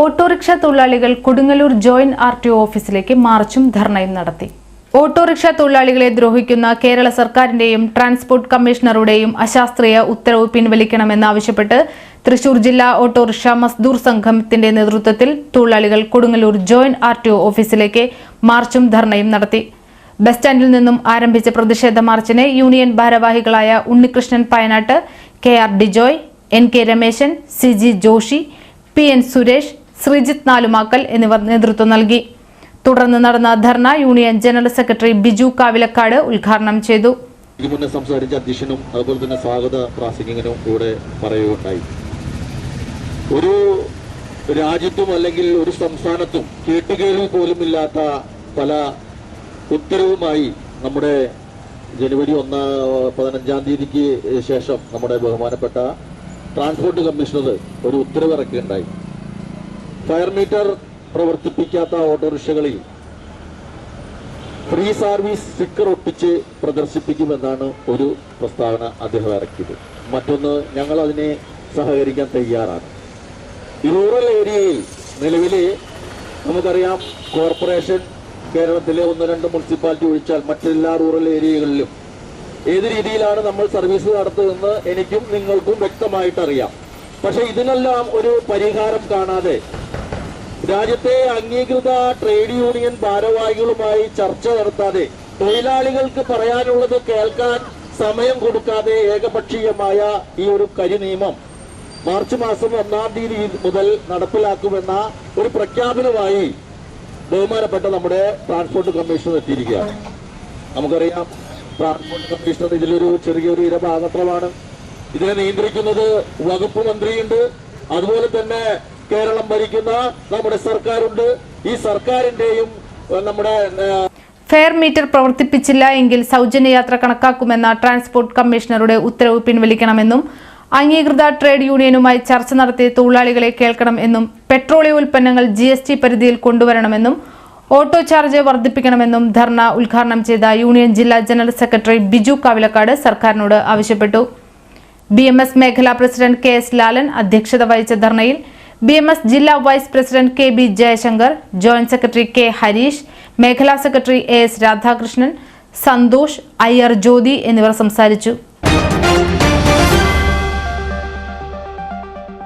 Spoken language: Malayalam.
ഓട്ടോറിക്ഷ തൊഴിലാളികൾ കൊടുങ്ങല്ലൂർ ജോയിന്റ് ആർ ടി ഓഫീസിലേക്ക് മാർച്ചും ധർണയും നടത്തി. ഓട്ടോറിക്ഷ തൊഴിലാളികളെ ദ്രോഹിക്കുന്ന കേരള സർക്കാരിന്റെയും ട്രാൻസ്പോർട്ട് കമ്മീഷണറുടെയും അശാസ്ത്രീയ ഉത്തരവ് പിൻവലിക്കണമെന്നാവശ്യപ്പെട്ട് തൃശൂർ ജില്ലാ ഓട്ടോറിക്ഷ മസ്ദൂർ സംഘത്തിന്റെ നേതൃത്വത്തിൽ തൊഴിലാളികൾ കൊടുങ്ങല്ലൂർ ജോയിന്റ് ആർ ഓഫീസിലേക്ക് മാർച്ചും ധർണയും നടത്തി. ബസ് സ്റ്റാൻഡിൽ നിന്നും ആരംഭിച്ച പ്രതിഷേധ മാർച്ചിനെ യൂണിയൻ ഭാരവാഹികളായ Unnikrishnan Payanattu K R Dijoy N K Rameshan C G Joshi P N Suresh Sreejith Nalumakkal എന്നിവർ നേതൃത്വം നൽകി. തുടർന്ന് നടന്ന ധർണ union general secretary Biju Kavilakkad ഉദ്ഘാടനം ചെയ്തു. സംസാരിച്ച അധ്യക്ഷനും അതുപോലെ തന്നെ സ്വാഗത പ്രാസംഗികനും കൂടെ പറയുകയുണ്ടായി. ഒരു രാജ്യത്തും അല്ലെങ്കിൽ ഒരു സംസ്ഥാനത്തും കേട്ടുകേൾവി പോലും ഇല്ലാത്ത പല ഉത്തരവുമായി നമ്മുടെ ജനുവരി ഒന്ന് പതിനഞ്ചാം തീയതിക്ക് ശേഷം നമ്മുടെ ബഹുമാനപ്പെട്ട ട്രാൻസ്പോർട്ട് കമ്മീഷണർ ഒരു ഉത്തരവ് ഇറക്കുകയുണ്ടായി ഫയർ മീറ്റർ പ്രവർത്തിപ്പിക്കാത്ത ഓട്ടോറിക്ഷകളിൽ ഫ്രീ സർവീസ് സ്റ്റിക്കർ ഒട്ടിച്ച് പ്രദർശിപ്പിക്കുമെന്നാണ് ഒരു പ്രസ്താവന അദ്ദേഹം ഇറക്കിയത്. മറ്റൊന്ന് ഞങ്ങൾ അതിനെ സഹകരിക്കാൻ തയ്യാറാണ്. റൂറൽ ഏരിയയിൽ നിലവിലെ നമുക്കറിയാം കോർപ്പറേഷൻ കേരളത്തിലെ ഒന്ന് രണ്ട് മുനിസിപ്പാലിറ്റി ഒഴിച്ചാൽ മറ്റെല്ലാ റൂറൽ ഏരിയകളിലും ഏത് രീതിയിലാണ് നമ്മൾ സർവീസ് നടത്തുന്നത് എനിക്കും നിങ്ങൾക്കും വ്യക്തമായിട്ടറിയാം. പക്ഷെ ഇതിനെല്ലാം ഒരു പരിഹാരം കാണാതെ രാജ്യത്തെ അംഗീകൃത ട്രേഡ് യൂണിയൻ ഭാരവാഹികളുമായി ചർച്ച നടത്താതെ തൊഴിലാളികൾക്ക് പറയാനുള്ളത് കേൾക്കാൻ സമയം കൊടുക്കാതെ ഏകപക്ഷീയമായ ഈ ഒരു കരി നിയമം മാർച്ച് മാസം ഒന്നാം തീയതി മുതൽ നടപ്പിലാക്കുമെന്ന ഒരു പ്രഖ്യാപനമായി ബഹുമാനപ്പെട്ട നമ്മുടെ ട്രാൻസ്പോർട്ട് കമ്മീഷണർ എത്തിയിരിക്കുകയാണ്. നമുക്കറിയാം ട്രാൻസ്പോർട്ട് കമ്മീഷണർ ഇതിലൊരു ചെറിയൊരു ഇരഭാഗത്രമാണ് ഇതിനെ നിയന്ത്രിക്കുന്നത് വകുപ്പ് മന്ത്രിയുണ്ട്. അതുപോലെ തന്നെ കേരളം ഭരിക്കുന്ന നമ്മുടെ സർക്കാരുണ്ട്. ഈ സർക്കാരിന്റെയും നമ്മുടെ ഫെയർ മീറ്റർ പ്രവർത്തിപ്പിച്ചില്ല എങ്കിൽ സൗജന്യ യാത്ര കണക്കാക്കുമെന്ന ട്രാൻസ്പോർട്ട് കമ്മീഷണറുടെ ഉത്തരവ് പിൻവലിക്കണമെന്നും അംഗീകൃത ട്രേഡ് യൂണിയനുമായി ചർച്ച നടത്തി തൊഴിലാളികളെ കേൾക്കണം എന്നും പെട്രോളിയം ഉൽപ്പന്നങ്ങൾ ജി എസ് ടി പരിധിയിൽ കൊണ്ടുവരണമെന്നും ഓട്ടോ ചാർജ് വർദ്ധിപ്പിക്കണമെന്നും ധർണ ഉദ്ഘാടനം ചെയ്ത യൂണിയൻ ജില്ലാ ജനറൽ സെക്രട്ടറി ബിജു കാവിലക്കാട് സർക്കാരിനോട് ആവശ്യപ്പെട്ടു. ബി മേഖലാ പ്രസിഡന്റ് കെ എസ് ലാലൻ അധ്യക്ഷത വഹിച്ച ധർണയിൽ ബി എം എസ് ജില്ലാ vice president K B Jayashankar joint secretary K Harish മേഖലാ secretary A S Radhakrishnan Santhosh I R Jyothi എന്നിവർ സംസാരിച്ചു.